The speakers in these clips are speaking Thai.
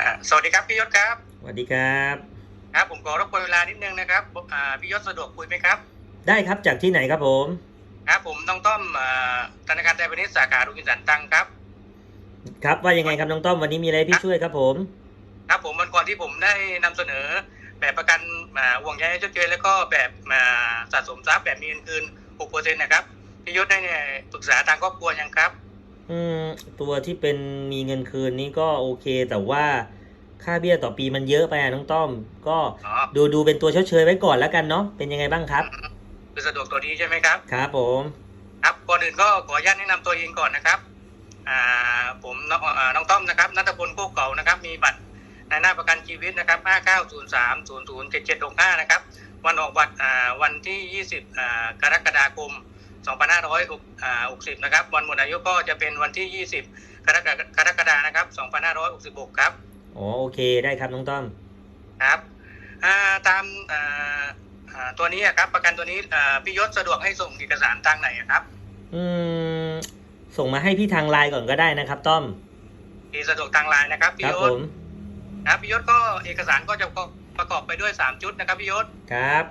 อ่าสวัสดีครับพี่ยศครับ สวัสดีครับ ครับ ผมขอรบกวนเวลานิดนึงนะครับอ่าพี่ยศสะดวกคุยไหมครับ ได้ครับจากที่ไหนครับผม ครับผมน้องต้อมอ่าธนาคารไทยพาณิชย์สาขาโรบินสันตังครับ ครับว่ายังไงครับน้องต้อมวันนี้มีอะไรให้พี่ช่วยครับผม ครับผมวันก่อนที่ผมได้นำเสนอ แบบประกันอ่าห่วงใยชดเชยแล้วก็แบบอ่าสะสมทรัพย์แบบมีเงินคืน6%นะครับพี่ยศได้เนี่ยปรึกษาทางครอบครัวยังครับอืม ตัวที่เป็นมีเงินคืนนี้ก็โอเค แต่ว่าค่าเบี้ยต่อปีมันเยอะไปอะน้องต้อม ก็อ๋อดูดูเป็นตัวเชดเชยไว้ก่อนแล้วกันเนาะเป็นยังไงบ้างครับคือสะดวกตัวนี้ใช่ไหมครับ ครับผม ครับก่อนอื่นก็ขออนุญาตแนะนำตัวเองก่อนนะครับ อ่าผมน้องอ่าน้องต้อมนะครับนัทพลโคกเก่านะครับ มีบัตรในหน้าประกันชีวิตนะครับ 5903007765 นะครับ วันออกบัตรอ่าวันที่ 20อ่ากรกฎาคม 2560 นะครับ วันหมดอายุก็จะเป็นวันที่ 20 กรกฎากรกฎานะครับ 2566 ครับอ๋อโอเคได้ครับน้องต้อมครับอ่าตามอ่าอ่าตัวนี้อะครับ ประกันตัวนี้อ่าพี่ยศสะดวกให้ส่งเอกสารทางไหนอะครับ อืม ส่งมาให้พี่ทางไลน์ก่อนก็ได้นะครับ ต้อมที่สะดวกทางไลน์นะครับคพี่รับยผศมนะครับพี่ยศก็เอกสารก็จะประกอบไปด้วย3ชุดนะครับพี่ยศครับ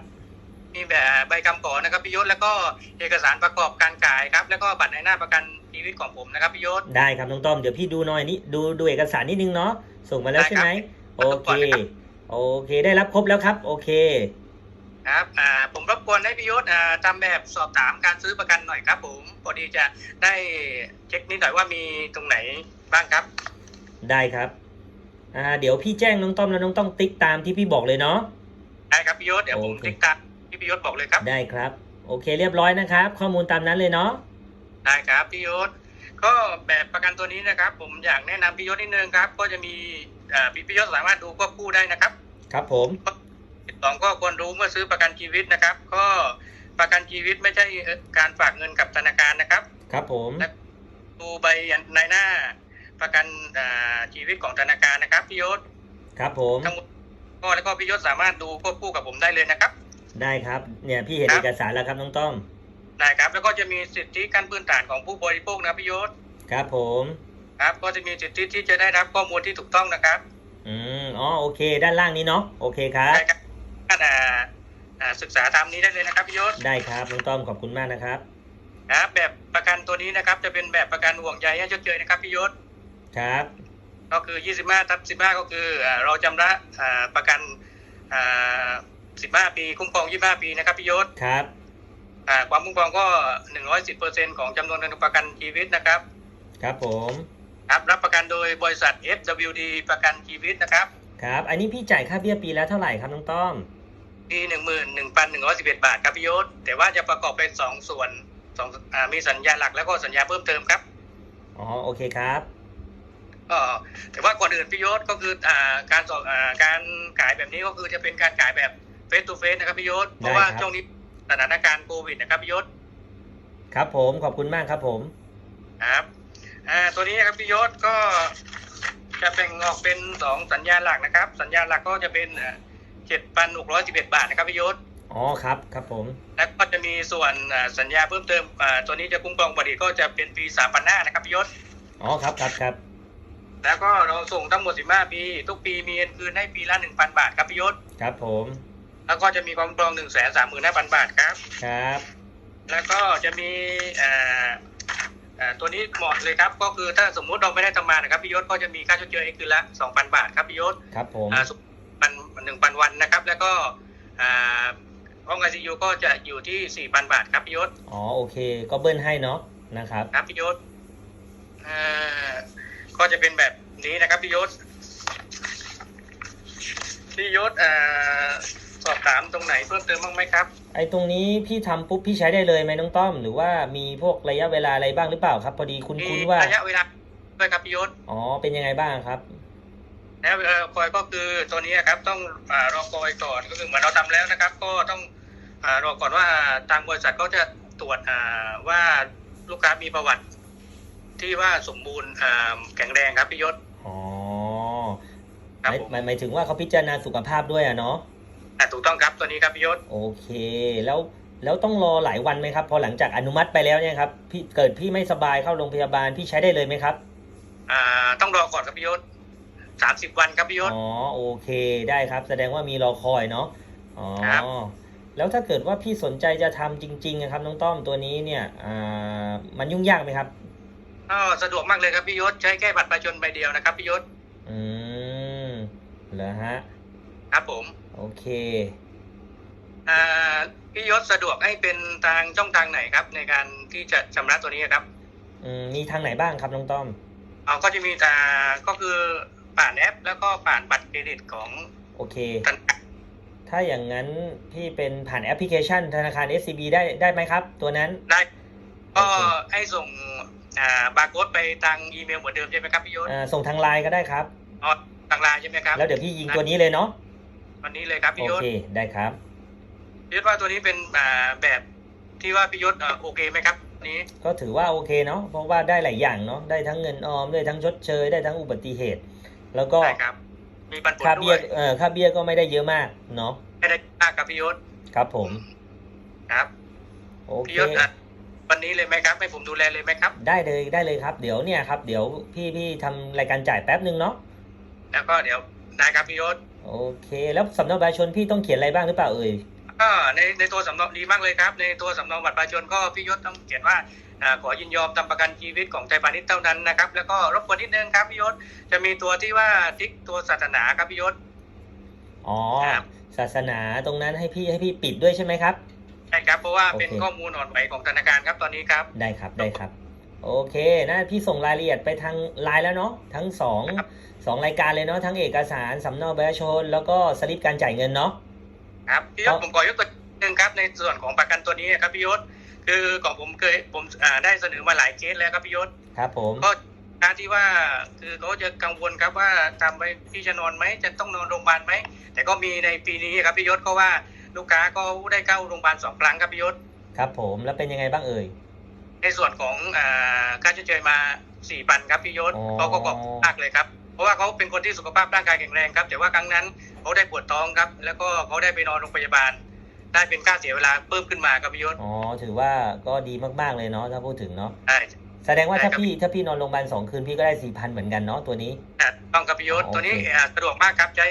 มีแบบใบคำขอนะครับพี่ยศแล้วก็เอกสารประกอบการขายครับ แล้วก็บัตรในหน้าประกันชีวิตของผมนะครับพี่ยศ ได้ครับน้องต้อมเดี๋ยวพี่ดูหน่อยนี่ดูดูเอกสารนิดนึงเนาะส่งมาแล้วได้ใช่ครับไหมโอดูเคก่อนนะครับโอเค ได้รับครบแล้วครับ โอเค ครับอ่าผมรบกวนให้พี่ยศอ่าทำแบบสอบถามการซื้อประกันหน่อยครับ ผมพอดีจะได้เช็คนิดหน่อยว่ามีตรงไหนบ้างครับ ได้ครับอ่าเดี๋ยวพี่แจ้งน้องต้อมแล้วน้องต้องติ๊กตามที่พี่บอกเลยเนาะได้ครับพี่ยศเดี๋ยวผมโอเคติ๊กตาม ที่พี่ยศบอกเลยครับ ได้ครับ โอเคเรียบร้อยนะครับ ข้อมูลตามนั้นเลยเนาะได้ครับพี่ยศก็แบบประกันตัวนี้นะครับ ผมอยากแนะนำพี่ยศนิดนึงครับ ก็จะมีอ่าพี่พี่ยศสามารถดูควบคู่ได้นะครับ ครับผม สองก็ควรรู้เมื่อซื้อประกันชีวิตนะครับ ก็ประกันชีวิตไม่ใช่การฝากเงินกับธนาคารนะครับ ครับผมดูใบในหน้าประกันอ่าชีวิตของธนาคารนะครับพี่ยศครับผม ทั้งหมดก็แล้วก็พี่ยศสามารถดูควบคู่กับผมได้เลยนะครับ ได้ครับ เนี่ยพี่เห็นครับเอกสารแล้วครับน้องต้อมได้ครับ แล้วก็จะมีสิทธิขั้นพื้นฐานของผู้บริโภคนะพี่ยศครับผมครับก็จะมีสิทธิที่จะได้รับข้อมูลที่ถูกต้องนะครับ อืมอ๋อโอเค ด้านล่างนี้เนาะโอเคครับได้ครับท่านอ่าอ่าศึกษาตามนี้ได้เลยนะครับพี่ยศได้ครับน้องต้อมขอบคุณมากนะครับครับแบบประกันตัวนี้นะครับ จะเป็นแบบประกันห่วงใยให้ชดเชยนะครับพี่ยศครับ ก็คือ 25ทับ15 ก็คืออ่าเราจำระอ่าประกัน อ่า15ปี คุ้มครอง25ปีนะครับพี่ยศครับอ่าความคุ้มครองก็110%ของจำนวนเงินประกันชีวิตนะครับ ครับผมครับรับประกันโดยบริษัท FWD ประกันชีวิตนะครับ ครับ อันนี้พี่จ่ายค่าเบี้ยปีแล้วเท่าไหร่ครับน้องต้อมปี11,111บาทครับพี่ยศแต่ว่าจะประกอบเป็น2ส่วนสองอ่ามีสัญญาหลักแล้วก็สัญญาเพิ่มเติมครับอ๋อโอเคครับก็แต่ว่าก่อนอื่นพี่ยศก็คืออ่าการสอบอ่าการขายแบบนี้ก็คือจะเป็นการขายแบบ เฟส to เฟสนะครับพี่ยศเพราะว่าได้ครับช่วงนี้สถานการณ์โควิดนะครับพี่ยศครับผมขอบคุณมากครับผมครับอ่าตัวนี้นะครับพี่ยศก็จะแบ่งออกเป็นสองสัญญาหลักนะครับ สัญญาหลักก็จะเป็นเจ็ดพันหกร้อยสิบเอ็ดบาทนะครับพี่ยศอ๋อครับครับผม แล้วก็จะมีส่วนอ่าสัญญาเพิ่มเติมอ่าตัวนี้จะคุ้มครองบริก็จะเป็นปีสามพันห้านะครับพี่ยศอ๋อครับครับครับแล้วก็เราส่งทั้งหมดสิบห้าปี ทุกปีมีเงินคืนให้ปีละหนึ่งพันบาทครับพี่ยศครับผม แล้วก็จะมีความคุ้มครองหนึ่งแสนสามหมื่นห้าพันบาทครับ ครับ แล้วก็จะมีอ่าอ่าตัวนี้เหมาะเลยครับ ก็คือถ้าสมมุติเราไม่ได้ทำงานนะครับพี่ยศก็จะมีค่าชดเชยให้คืนละสองพันบาทครับพี่ยศครับผมอ่าสุพันหนึ่งพันวันนะครับ แล้วก็อ่าห้องไอซียูก็จะอยู่ที่สี่พันบาทครับพี่ยศอ๋อโอเค ก็เบิ้ลให้เนาะนะครับ ครับพี่ยศอ่าก็จะเป็นแบบนี้นะครับพี่ยศพี่ยศอ่าสอบถามตรงไหนเพิ่มเติมบ้างไหมครับ ไอ้ตรงนี้พี่ทำปุ๊บพี่ใช้ได้เลยไหมน้องต้อม หรือว่ามีพวกระยะเวลาอะไรบ้างหรือเปล่าครับ พอดีคุณมีคุณว่า ระยะเวลาด้วยครับพี่ยศอ๋อ เป็นยังไงบ้างครับ แล้วเอ่อคอยก็คือตัวนี้ครับต้องอารอคอยก่อนก็คือเหมือนเราทำแล้วนะครับ ก็ต้องอารอก่อนว่าทางบริษัทก็จะตรวจอ่าว่าลูกค้ามีประวัติที่ว่าสมบูรณ์อ่าแข็งแรงครับพี่ยศ อ๋อครับหมายผม หมายหมายถึงว่าเขาพิจารณาสุขภาพด้วยอะเนาะ อ่าถูกต้องครับตัวนี้ครับพี่ยศโอเค แล้วแล้วต้องรอหลายวันไหมครับ พอหลังจากอนุมัติไปแล้วเนี่ยครับพี่เกิดพี่ไม่สบายเข้าโรงพยาบาลพี่ใช้ได้เลยไหมครับอ่าต้องรอก่อนครับพี่ยศสามสิบวันครับพี่ยศอ๋อโอเคได้ครับ แสดงว่ามีรอคอยเนาะอ๋อครับแล้วถ้าเกิดว่าพี่สนใจจะทำจริงๆนะครับน้องต้อมตัวนี้เนี่ยอ่ามันยุ่งยากไหมครับก็สะดวกมากเลยครับพี่ยศใช้แค่บัตรประชาชนใบเดียวนะครับพี่ยศอืมเหรอฮะครับผม โอเคอ่าพี่ยศสะดวกให้เป็นทางช่องทางไหนครับ ในการที่จะชำระตัวนี้ครับอืมมีทางไหนบ้างครับน้องต้อม เอาก็จะมีแต่ก็คือผ่านแอป แล้วก็ผ่านบัตรเครดิตของโอเค ธนาคารถ้าอย่างนั้นพี่เป็นผ่านแอปพลิเคชันธนาคาร SCB ได้ได้ไหมครับ ตัวนั้น ได้ ก็โอเคให้ส่งอ่าบาร์โค้ดไปทางอีเมลเหมือนเดิมใช่ไหมครับพี่ยศอ่าส่งทางไลน์ก็ได้ครับ อ๋อทางไลน์ใช่ไหมครับ แล้วเดี๋ยวพี่ยิงตัวนี้เลยเนาะ วันนี้เลยครับพี่โอยศเคได้ครับ พี่ยศว่าตัวนี้เป็นอ่าแบบที่ว่าพี่ยศอ่าโอเคไหมครับอันนี้ ก็ถือว่าโอเคเนาะเพราะว่าได้หลายอย่างเนาะได้ทั้งเงินออมได้ทั้งชดเชยได้ทั้งอุบัติเหตุ แล้วก็ได้ครับ มีปันผลค่าด้เบี้วยยเอ่อค่าเบี้ยก็ไม่ได้เยอะมากเนาะไม่ได้มากครับพี่ยศครับผมครับ โอเค พี่ยศอะวันนี้เลยไหมครับ ให้ผมดูแลเลยไหมครับ ได้เลยได้เลยครับ เดี๋ยวเนี่ยครับ เดี๋ยวพี่พี่ทำรายการจ่ายแป๊บนึงเนาะแล้วก็เดี๋ยว ได้ครับพี่ยศโอเค แล้วสำเนาประชาชนพี่ต้องเขียนอะไรบ้างหรือเปล่าเอ่ย ก็ในในตัวสำเนาดีมากเลยครับ ในตัวสำเนาบัตรประชาชนก็พี่ยศต้องเขียนว่าอ่าขอยินยอมทำประกันชีวิตของไทยพาณิชย์เท่านั้นนะครับแล้วก็รบกวนนิดนึงครับพี่ยศจะมีตัวที่ว่าติ๊กตัวศาสนาครับพี่ยศ อ๋อ ครับ ศาสนาตรงนั้นให้พี่ให้พี่ปิดด้วยใช่ไหมครับ ใช่ครับเพราะว่าเป็นโอเค ข้อมูลอ่อนไหวของธนาคารครับตอนนี้ครับ ได้ครับได้ครับ โอเคนะพี่ส่งรายละเอียดไปทางไลน์แล้วเนาะทั้งสองครับสองรายการเลยเนาะทั้งเอกสารสำเนาประชาชน แล้วก็สลิปการจ่ายเงินเนาะครับพี่ยครัศบผมขอยกตัวหนึ่งครับในส่วนของประกันตัวนี้ครับพี่ยศคือของผมเคยผมอ่าได้เสนอมาหลายเคสแล้วครับพี่ยศครับผมก็การที่ว่าคือเขาจะกังวลครับว่าทำไปพี่จะนอนไหมจะต้องนอนโรงพยาบาลไหมแต่ก็มีในปีนี้ครับพี่ยศก็ว่าลูกค้าก็ได้เข้าโรงพยาบาลสองครั้งครับพี่ยศครับผมแล้วเป็นยังไงบ้างเอ่ย ในส่วนของอ่าค่าชดเชยมาสี่พันครับพี่ยศอ๋อเขาก็ขอบคุณมากเลยครับ เพราะว่าเขาเป็นคนที่สุขภาพร่างกายแข็งแรงครับ แต่ว่าครั้งนั้นเขาได้ปวดท้องครับ แล้วก็เขาได้ไปนอนโรงพยาบาล ได้เป็นค่าเสียเวลาเพิ่มขึ้นมาครับพี่ยศอ๋อถือว่าก็ดีมากๆเลยเนาะถ้าพูดถึงเนาะใช่แสดงว่าใช่ถ้าครับพี่ถ้าพี่นอนโรงพยาบาลสองคืนพี่ก็ได้สี่พันเหมือนกันเนาะตัวนี้ต้องครับพี่ยศอ๋อตัวนี้โอเคอ่าสะดวกมากครับใช้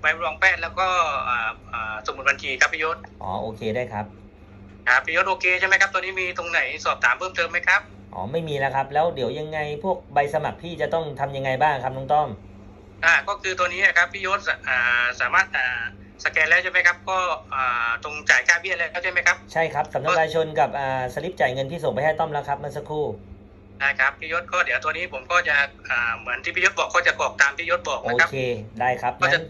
ใบรับรองแพทย์แล้วก็อ่าอ่าสมุดบัญชีครับพี่ยศอ๋อโอเคได้ครับ ครับพี่ยศโอเคใช่ไหมครับ ตัวนี้มีตรงไหนสอบถามเพิ่มเติมไหมครับ อ๋อไม่มีแล้วครับ แล้วเดี๋ยวยังไงพวกใบสมัครพี่จะต้องทำยังไงบ้างครับน้องต้อม อ่าก็คือตัวนี้นะครับพี่ยศอ่าสามารถอ่าสแกนแล้วใช่ไหมครับ ก็อ่าตรงจ่ายค่าเบี้ยแล้วใช่ไหมครับใช่ครับสำนักประชาชนกับอ่าสลิปจ่ายเงินพี่ส่งไปให้ต้อมแล้วครับเมื่อสักครู่นะครับพี่ยศก็เดี๋ยวตัวนี้ผมก็จะอ่าเหมือนที่พี่ยศบอกก็จะกรอกตามที่ยศบอกโอนะครับ เคได้ครับก็นั้จะน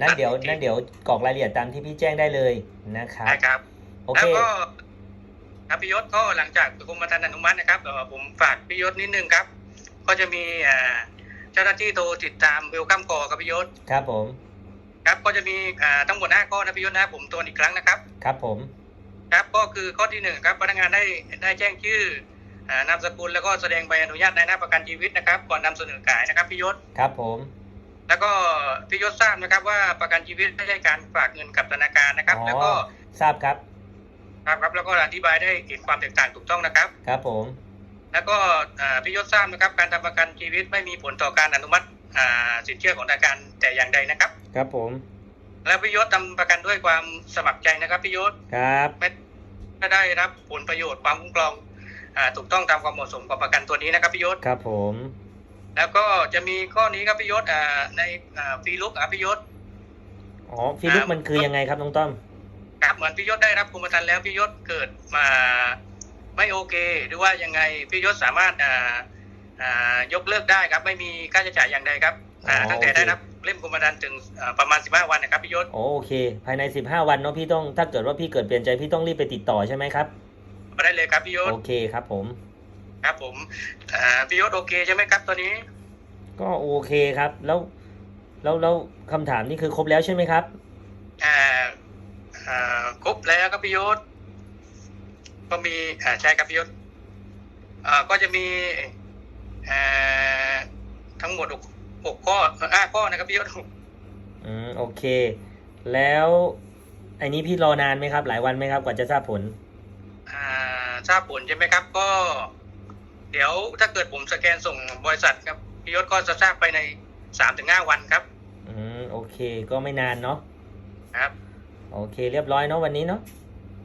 นั้นเดี๋ยวโอเค นั้นเดี๋ยวกรอกรายละเอียดตามที่พี่แจ้งได้เลยนะครับนะครับ โอแล้เควก็ครับพี่ยศก็หลังจากกรมธรรม์อนุมัตินะครับเอ่อผมฝากพี่ยศนิดนึงครับ ก็จะมีอ่าเจ้าหน้าที่โทรติดตามเวลคัมคอครับพี่ยศครับผม ครับ ก็จะมีอ่าทั้งหมดห้าข้อนะพี่ยศนะผมตัวจอีกครั้งนะครับ ครับผม ครับก็คือข้อที่หนึ่งครับพนักงานได้ได้แจ้งชื่ออ่านามสกุลแล้วก็แสดงใบอนุญาตในหน้าประกันชีวิตนะครับ ก่อนนำเสนอขายนะครับพี่ยศ ครับผม แล้วก็พี่ยศทราบนะครับว่าประกันชีวิตไม่ใช่การฝากเงินกับธนาคารนะครับ อ๋อ แล้วก็ทราบครับ ครับครับแล้วก็อธิบายได้เห็นความแตกต่างถูกต้องนะครับ ครับผม แล้วก็อ่าพี่ยศทราบนะครับ การทำประกันชีวิตไม่มีผลต่อการอนุมัติอ่าสินเชื่อของธนาคารแต่อย่างใดนะครับ ครับผม แล้วพี่ยศทำประกันด้วยความสมัครใจนะครับพี่ยศครับไม่ไม่ได้รับผลประโยชน์ความคุ้มครองอ่าถูกต้องตามความเหมาะสมของประกันตัวนี้นะครับพี่ยศครับผม แล้วก็จะมีข้อนี้ครับพี่ยศอ่าในอ่าฟรีลุกอะพี่ยศอ๋อฟิลิปมันคือยังไงครับน้องต้อม ครับเหมือนพี่ยศได้รับกรมธรรม์แล้วพี่ยศเกิดมาไม่โอเค หรือว่ายังไงพี่ยศสามารถอ่าอ่ายกเลิกได้ครับ ไม่มีค่าใช้จ่ายอย่างใดครับอ่าอ๋อตั้งแต่โอเค ได้รับเล่มกรมธรรม์ถึงอ่าประมาณ 15 วันนะครับพี่ยศโอเค ภายใน 15 วันเนาะพี่ต้องถ้าเกิดว่าพี่เกิดเปลี่ยนใจพี่ต้องรีบไปติดต่อใช่ไหมครับ มาได้เลยครับพี่ยศโอเคครับผม ครับผมอ่าพี่ยศโอเคใช่ไหมครับตอนนี้ก็โอเคครับ แล้วแล้วแล้วคำถามนี่คือครบแล้วใช่ไหมครับ อ่าอ่า ครบแล้วครับพี่ยศก็มีอ่าใช่ครับพี่ยศอ่าก็จะมีอ่าทั้งหมดหกหกข้อห้าข้อนะครับพี่ยศอืมโอเค แล้วไอ้นี้พี่รอนานไหมครับ หลายวันไหมครับ กว่าจะทราบผลอ่าทราบผลใช่ไหมครับ ก็ เดี๋ยวถ้าเกิดผมสแกนส่งบริษัทครับพี่ยศก็จะทราบไปในสามถึงห้าวันครับ อืมโอเค ก็ไม่นานเนาะครับ โอเคเรียบร้อยเนาะวันนี้เนาะ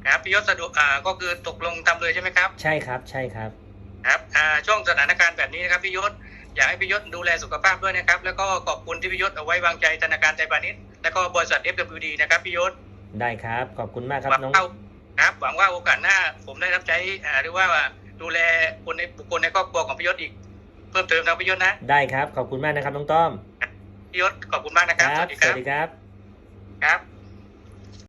ครับพี่ยศสะดวกอ่าก็คือตกลงทำเลยใช่ไหมครับ ใช่ครับใช่ครับครับอ่าช่วงสถานการณ์แบบนี้นะครับพี่ยศอยากให้พี่ยศดูแลสุขภาพด้วยนะครับ แล้วก็ขอบคุณที่พี่ยศเอาไว้วางใจธนาคารไทยพาณิชย์และก็บริษัท FWD นะครับพี่ยศได้ครับ ขอบคุณมากครับหวังน้องว่าครับหวังว่าโอกาสหน้าผมได้รับใช้อ่าหรือว่าดูแลคนในบุคคลในครอบครัวของพี่ยศอีก เพิ่มเติมนะพี่ยศนะ ได้ครับ ขอบคุณมากนะครับน้องต้อมพี่ยศขอบคุณมากนะครับ สวัสดีสครัวับสดีครับ ครับ